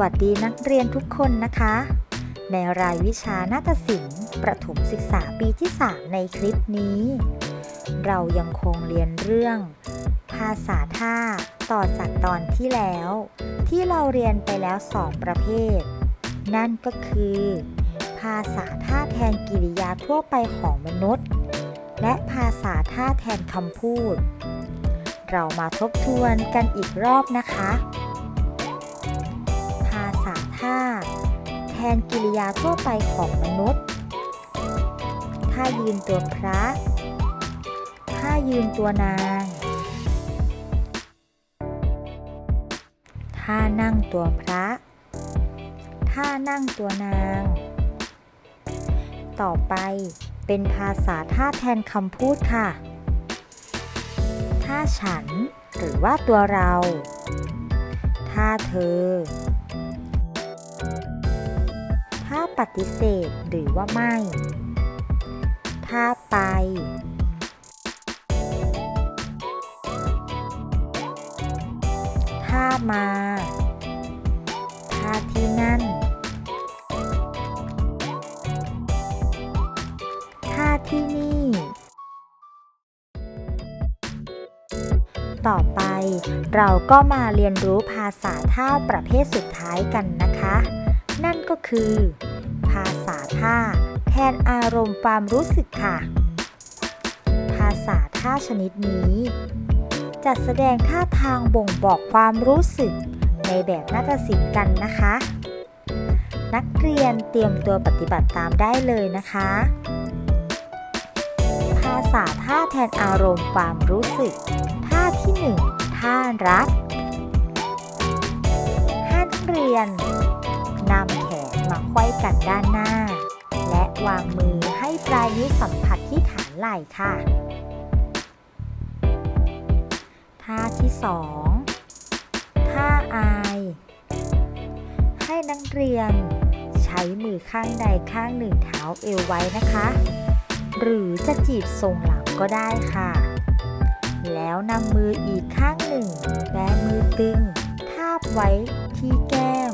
วัสดีนักเรียนทุกคนนะคะ ในรายวิชานาฏศิลป์ ประถมศึกษาปีที่ 3 ในคลิปนี้ เรายังคงเรียนเรื่อง ภาษาท่าต่อจากตอนที่แล้ว ที่เราเรียนไปแล้ว 2 ประเภท นั่นก็คือ ภาษาท่าแทนกิริยาทั่วไปของมนุษย์ และภาษาท่าแทนคำพูด เรามาทบทวนกันอีกรอบนะคะ ท่า แทนกิริยาทั่วไปของมนุษย์ ท่ายืนตัวพระ ท่ายืนตัวนาง ท่านั่งตัวพระ ท่านั่งตัวนาง ต่อไปเป็นภาษาท่าแทนคำพูดค่ะ ท่าฉัน หรือว่าตัวเรา ท่าเธอ ปฏิเสธหรือว่าไม่ ถ้าไป ถ้ามา ถ้าที่นั่น ถ้าที่นี่ ต่อไปเราก็มาเรียนรู้ภาษาท่าประเภทสุดท้ายกันนะคะ นั่นก็คือ นอารมณ์ความรู้สึกค่ะ ภาษาท่าชนิดนี้จะแสดงท่าทางบ่งบอกความรู้สึกในแบบนาฏศิลป์กันนะคะ นักเรียนเตรียมตัวปฏิบัติตามได้เลยนะคะ ภาษาท่าแทนอารมณ์ความรู้สึก ท่าที่ 1 ท่ารักให้นักเรียนนำแขนมาไขว้กันด้านหน้า วางมือให้ปลายนิ้วสัมผัสที่ฐานไหล่ค่ะ ท่าที่ 2 ท่าอาย ให้นักเรียน ใช้มือข้างใดข้างหนึ่งเท้าเอวไว้นะคะ หรือจะจีบทรงหลังก็ได้ค่ะ แล้วนำมืออีกข้างหนึ่งแบมือตึง ทาบไว้ที่แก้ม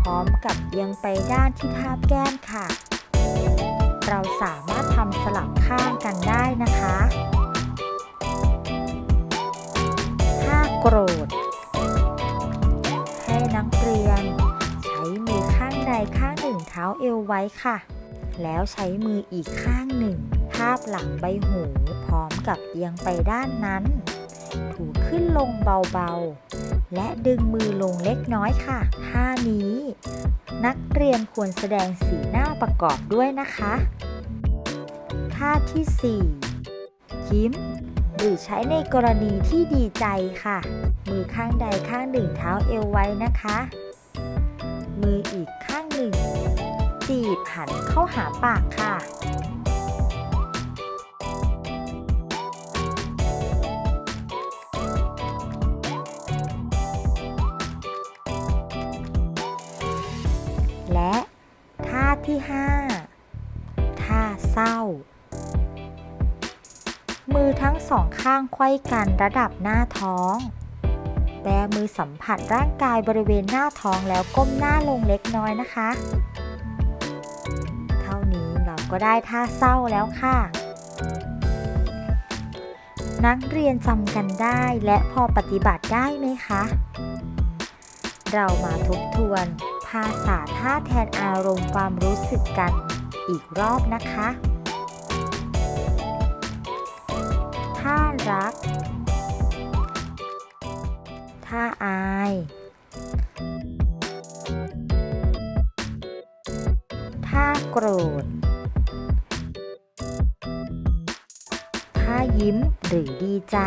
พร้อมกับเอียงไปด้านที่ทาบแก้มค่ะ เราสามารถทำสลับข้างกันได้นะคะ ถ้าโกรธ ให้นักเรียน ใช้มือข้างใดข้างหนึ่งเท้าเอวไว้ค่ะ แล้วใช้มืออีกข้างหนึ่งทาบหลังใบหูพร้อมกับเอียงไปด้านนั้น ถู ขึ้นลงเบาๆ และดึงมือลงเล็กน้อยค่ะท่านี้ นักเรียนควรแสดงสีหน้าประกอบด้วยนะคะท่าที่ 4 ยิ้ม หรือใช้ในกรณีที่ดีใจค่ะ มือข้างใดข้างหนึ่งเท้าเอวไว้นะคะ มืออีกข้างหนึ่งจีบหันเข้าหาปากค่ะและ ท่าที่ 5 ท่าเศร้า มือทั้งสองข้างไขว้กันระดับหน้าท้อง แบมือสัมผัสร่างกายบริเวณหน้าท้องแล้วก้มหน้าลงเล็กน้อยนะคะ เท่านี้เราก็ได้ท่าเศร้าแล้วค่ะนักเรียนจำกันได้และพอปฏิบัติได้ไหมคะ เรามาทบทวนาษาท่าแทนอารมณ์ความรู้สึกกันอีกรอบนะคะท่ารัก ท่าอาย ท่าโกรธ ท่ายิ้มหรือดีใจ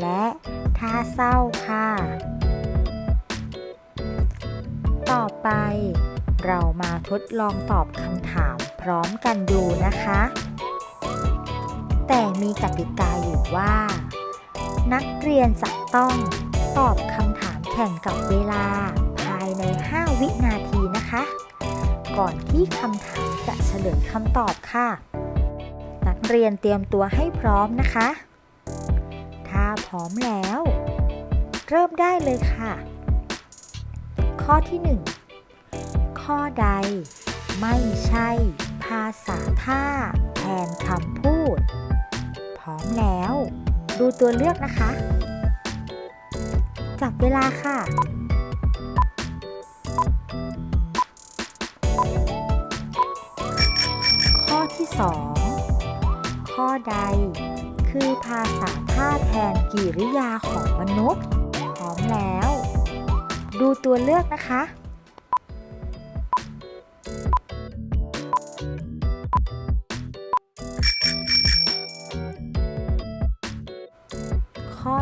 และท่าเศร้าค่ะ ต่อไป เรามาทดลองตอบคำถามพร้อมกันดูนะคะ แต่มีกติกาอยู่ว่า นักเรียนจะต้องตอบคำถามแข่งกับเวลาภายใน 5 วินาทีนะคะ ก่อนที่คำถามจะเฉลยคำตอบค่ะ นักเรียนเตรียมตัวให้พร้อมนะคะ ถ้าพร้อมแล้ว เริ่มได้เลยค่ะ ข้อที่ 1 ข้อใดไม่ใช่ภาษาท่าแทนคำพูด พร้อมแล้ว ดูตัวเลือกนะคะ จับเวลาค่ะ ข้อที่ 2 ข้อใดคือภาษาท่าแทนกิริยาของมนุษย์ พร้อมแล้ว ดูตัวเลือกนะคะ ข้อ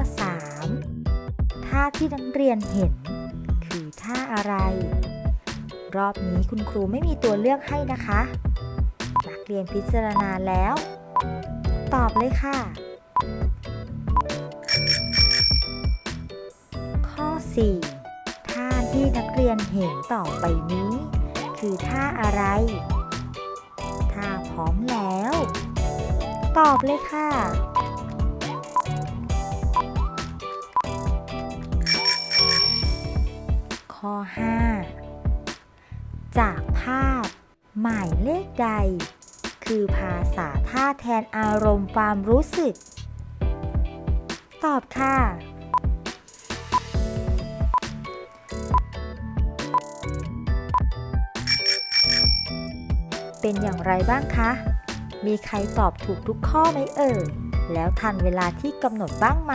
3 ท่าที่นักเรียนเห็น คือท่าอะไร รอบนี้คุณครูไม่มีตัวเลือกให้นะคะ นักเรียนพิจารณาแล้ว ตอบเลยค่ะ ข้อ 4 ที่นักเรียนเห็นต่อไปนี้ คือท่าอะไรถ้าพร้อมแล้ว ตอบเลยค่ะข้อ 5 จากภาพ หมายเลขใด คือภาษาท่าแทนอารมณ์ความรู้สึก ตอบค่ะ เป็นอย่างไรบ้างคะ มีใครตอบถูกทุกข้อไหมเอ่ย แล้วทันเวลาที่กำหนดบ้างไหม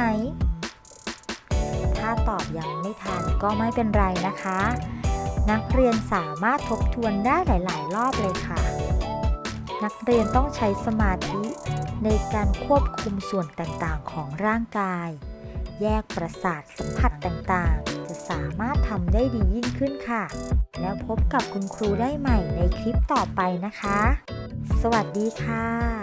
ถ้าตอบยังไม่ทันก็ไม่เป็นไรนะคะ นักเรียนสามารถทบทวนได้หลาย ๆ รอบเลยค่ะ นักเรียนต้องใช้สมาธิในการควบคุมส่วนต่าง ๆ ของร่างกาย แยกประสาทสัมผัสต่าง ๆ สามารถทำได้ดียิ่งขึ้นค่ะ แล้วพบกับคุณครูได้ใหม่ในคลิปต่อไปนะคะ สวัสดีค่ะ